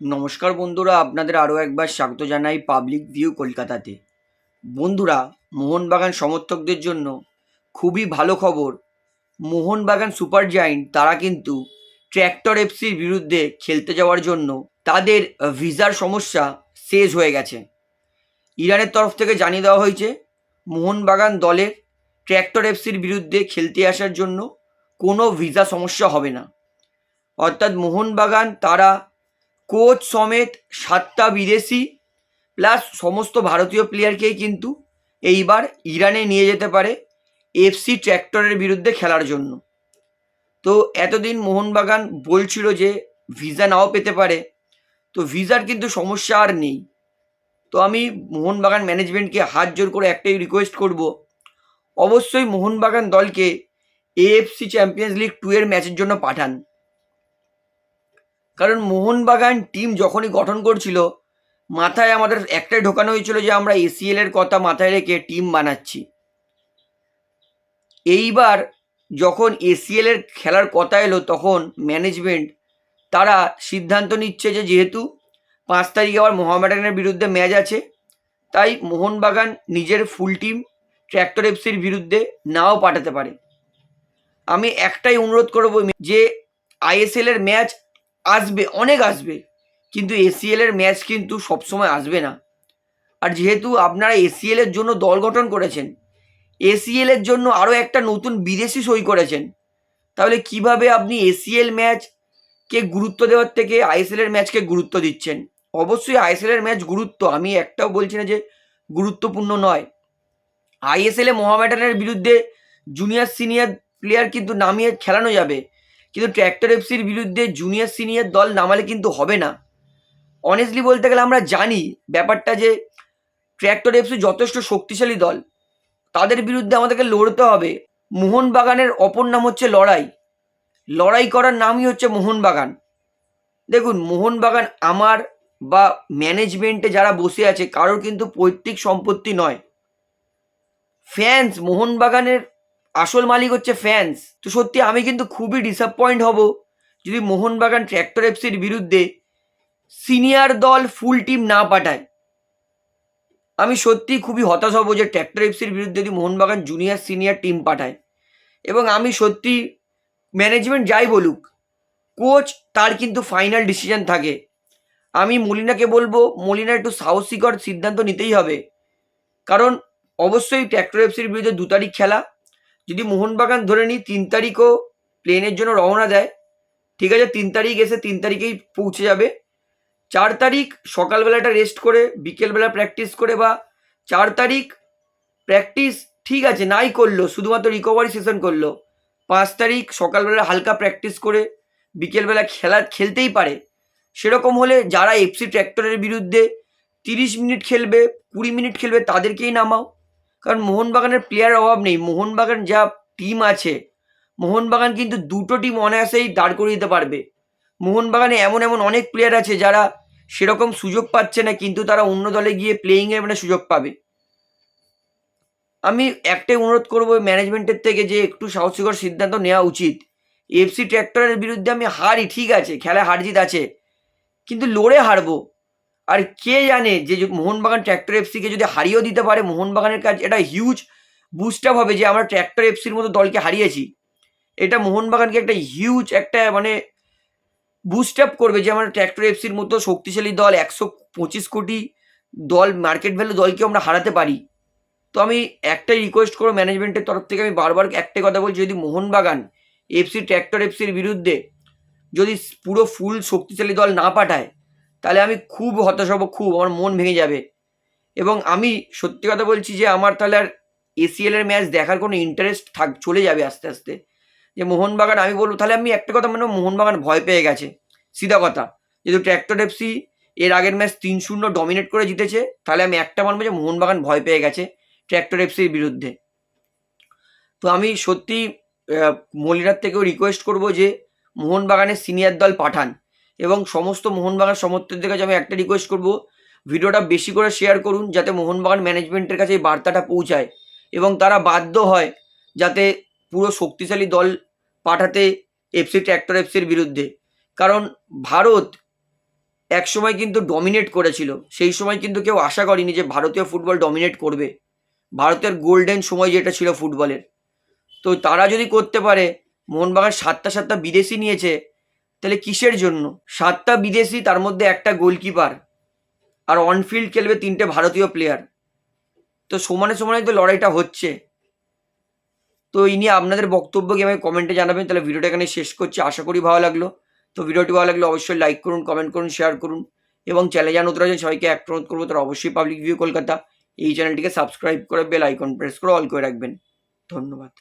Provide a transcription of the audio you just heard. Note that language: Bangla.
নমস্কার বন্ধুরা, আপনাদের আরও একবার স্বাগত জানাই পাবলিক ভিউ কলকাতাতে। বন্ধুরা, মোহনবাগান সমর্থকদের জন্য খুবই ভালো খবর। মোহনবাগান সুপার জায়েন্ট তারা কিন্তু ট্র্যাক্টর এফসির বিরুদ্ধে খেলতে যাওয়ার জন্য তাদের ভিসার সমস্যা শেষ হয়ে গেছে। ইরানের তরফ থেকে জানিয়ে দেওয়া হয়েছে, মোহনবাগান দলের ট্র্যাক্টর এফসির বিরুদ্ধে খেলতে আসার জন্য কোনো ভিসা সমস্যা হবে না। অর্থাৎ মোহনবাগান তারা কোচ সমেত সাতটা বিদেশি, প্লাস সমস্ত ভারতীয় প্লেয়ারকেই কিন্তু এইবার ইরানে নিয়ে যেতে পারে এফসি ট্র্যাক্টরের বিরুদ্ধে খেলার জন্য। তো এতদিন মোহনবাগান বলছিল যে ভিসা নাও পেতে পারে, তো ভিসার কিন্তু সমস্যা আর নেই। তো আমি মোহনবাগান ম্যানেজমেন্টকে হাত জোর করে একটাই রিকোয়েস্ট করব, অবশ্যই মোহনবাগান দলকে এএফসি চ্যাম্পিয়ন্স লিগ টু এর ম্যাচের জন্য পাঠান। কারণ মোহনবাগান টিম যখনই গঠন করছিল, মাথায় আমাদের একটাই ঢোকানো হয়েছিল যে আমরা এসিএল এর কথা মাথায় রেখে টিম বানাচ্ছি। এইবার যখন এসিএল এর খেলার কথা এলো, তখন ম্যানেজমেন্ট তারা সিদ্ধান্ত নিচ্ছে যে যেহেতু পাঁচ তারিখে আবার মোহামেডানের বিরুদ্ধে ম্যাচ আছে, তাই মোহনবাগান নিজের ফুল টিম ট্র্যাক্টর এফসির বিরুদ্ধে নাও পাঠাতে পারে। আমি একটাই অনুরোধ করব যে আইএসএল এর ম্যাচ আসবে, অনেক আসবে। কিন্তু এসিএল এর ম্যাচ কিন্তু সবসময় আসবে না। আর যেহেতু আপনারা এসিএল এর জন্য দল গঠন করেছেন এসিএল এর জন্য আরও একটা নতুন বিদেশি সই করেছেন, তাহলে কীভাবে আপনি এসিএল ম্যাচকে গুরুত্ব দেওয়ার থেকে আইএসএল এর ম্যাচকে গুরুত্ব দিচ্ছেন? অবশ্যই আইএসএল এর ম্যাচ গুরুত্ব, আমি একটাও বলছি না যে গুরুত্বপূর্ণ নয়। আইএসএল এ মোহামেডানের বিরুদ্ধে জুনিয়র সিনিয়র প্লেয়ার কিন্তু নামিয়ে খেলানো যাবে। কিন্তু ট্র্যাক্টর এফসির বিরুদ্ধে জুনিয়র সিনিয়র দল নামালে কিন্তু হবে না। অনেস্টলি বলতে গেলে আমরা জানি ব্যাপারটা যে ট্র্যাক্টর এফসি যথেষ্ট শক্তিশালী দল। তাদের বিরুদ্ধে আমাদেরকে লড়তে হবে। মোহনবাগানের অপর নাম হচ্ছে লড়াই। লড়াই করার নামই হচ্ছে মোহনবাগান। দেখুন, মোহনবাগান আমার বা ম্যানেজমেন্টে যারা বসে আছে, কারোর কিন্তু পৈতৃক সম্পত্তি নয়। ফ্যান্স মোহনবাগানের আসল মালিক হচ্ছে ফ্যান্স তো সত্যি আমি কিন্তু খুবই ডিসঅ্যাপয়েন্ট হব যদি মোহনবাগান ট্র্যাক্টর এফসির বিরুদ্ধে সিনিয়র দল ফুল টিম না পাঠায়। আমি সত্যি খুবই হতাশ হব যে ট্র্যাক্টর এফসির বিরুদ্ধে যদি মোহনবাগান জুনিয়র সিনিয়র টিম পাঠায়। এবং আমি সত্যি ম্যানেজমেন্ট যাই বলুক কোচ তার কিন্তু ফাইনাল ডিসিশন থাকে। আমি মলিনাকে বলব, মলিনা একটু সাহসিকর সিদ্ধান্ত নিতেই হবে। কারণ অবশ্যই ট্র্যাক্টর এফসির বিরুদ্ধে দু তারিখ খেলা যদি মোহনবাগান ধরে নিই, তিন তারিখও প্লেনের জন্য রওনা দেয়। ঠিক আছে, তিন তারিখ এসে তিন তারিখেই পৌঁছে যাবে। চার তারিখ সকালবেলাটা রেস্ট করে, বিকেলবেলা প্র্যাকটিস করে বা চার তারিখ প্র্যাকটিস ঠিক আছে, নাই করল, শুধুমাত্র রিকভারি সেশন করল। পাঁচ তারিখ সকালবেলা হালকা প্র্যাকটিস করে, বিকেলবেলা খেলা খেলতেই পারে। সেরকম হলে যারা এফসি ট্র্যাক্টরের বিরুদ্ধে তিরিশ মিনিট খেলবে, কুড়ি মিনিট খেলবে, তাদেরকেই নামাও। কারণ মোহনবাগানের প্লেয়ারের অভাব নেই। মোহনবাগান যা টিম আছে, মোহনবাগান কিন্তু দুটো টিম অনায়াসেই দাঁড় করিয়ে দিতে পারবে। মোহনবাগানে এমন এমন অনেক প্লেয়ার আছে যারা সেরকম সুযোগ পাচ্ছে না, কিন্তু তারা অন্য দলে গিয়ে প্লেয়িংয়ের মানে সুযোগ পাবে। আমি একটাই অনুরোধ করব ম্যানেজমেন্টের থেকে যে একটু সাহসিকর সিদ্ধান্ত নেওয়া উচিত। এফসি ট্র্যাক্টরের বিরুদ্ধে আমি হারি, ঠিক আছে, খেলায় হার জিত আছে, কিন্তু লড়ে হারবো। আর কে জানে যে মোহনবাগান ট্র্যাক্টর এফসিকে যদি হারিয়েও দিতে পারে, মোহনবাগানের কাজ এটা হিউজ বুস্ট আপ হবে যে আমরা ট্র্যাক্টর এফসির মতো দলকে হারিয়েছি। এটা মোহনবাগানকে একটা হিউজ একটা মানে বুস্ট আপ করবে যে আমরা ট্র্যাক্টর এফসির মতো শক্তিশালী দল, একশো পঁচিশ কোটি দল মার্কেট ভ্যালু দলকে আমরা হারাতে পারি। তো আমি একটাই রিকোয়েস্ট করব ম্যানেজমেন্টের তরফ থেকে, আমি বারবার একটাই কথা বলছি, যদি মোহনবাগান এফসি ট্র্যাক্টর এফসির বিরুদ্ধে যদি পুরো ফুল শক্তিশালী দল না পাঠায় তাহলে আমি খুব হতাশ হব, খুব, আমার মন ভেঙে যাবে। এবং আমি সত্যি কথা বলছি যে, আমার তাহলে আর এসিএলের ম্যাচ দেখার কোনো ইন্টারেস্ট থাক, চলে যাবে আস্তে আস্তে। যে মোহনবাগান, আমি বলব, তাহলে আমি একটা কথা মানে মোহনবাগান ভয় পেয়ে গেছে। সিধা কথা। যেহেতু ট্র্যাক্টর এফসি এর আগের ম্যাচ তিন শূন্য ডমিনেট করে জিতেছে, তাহলে আমি একটা মানবো যে, মোহনবাগান ভয় পেয়ে গেছে ট্র্যাক্টর এফসির বিরুদ্ধে। তো আমি সত্যি মলিনার থেকেও রিকোয়েস্ট করব যে, মোহনবাগানের সিনিয়র দল পাঠান। এবং সমস্ত মোহনবাগান সমর্থকদের কাছে আমি একটা রিকোয়েস্ট করব, ভিডিওটা বেশি করে শেয়ার করুন যাতে মোহনবাগান ম্যানেজমেন্টের কাছে এই বার্তাটা পৌঁছায় এবং তারা বাধ্য হয় যাতে পুরো শক্তিশালী দল পাঠাতে এফসি ট্র্যাক্টর এফসির বিরুদ্ধে। কারণ ভারত এক সময় কিন্তু ডমিনেট করেছিল, সেই সময় কিন্তু কেউ আশা করেনি যে ভারতীয় ফুটবল ডমিনেট করবে। ভারতের গোল্ডেন সময় যেটা ছিল ফুটবলের তো তারা যদি করতে পারে, মোহনবাগান সাতটা সাতটা বিদেশি নিয়েছে তাহলে কিসের জন্য? সাতটা বিদেশি, তার মধ্যে একটা গোলকিপার আর অনফিল্ড খেলবে তিনটে ভারতীয় প্লেয়ার তো সমানে সমানে তো লড়াইটা হচ্ছে। তো এই নিয়ে আপনাদের বক্তব্য কি আমাকে কমেন্টে জানাবেন। তাহলে ভিডিওটা এখানে শেষ করছি। আশা করি ভালো লাগল। তো ভিডিওটি ভালো লাগলে অবশ্যই লাইক করুন কমেন্ট করুন শেয়ার করুন। এবং চ্যানেল জান উত্তর আছে সবাইকে এক অনুরোধ করব, তারা অবশ্যই পাবলিক ভিউ কলকাতা। এই চ্যানেলটিকে সাবস্ক্রাইব করে বেল আইকন প্রেস করে অল করে রাখবেন। ধন্যবাদ।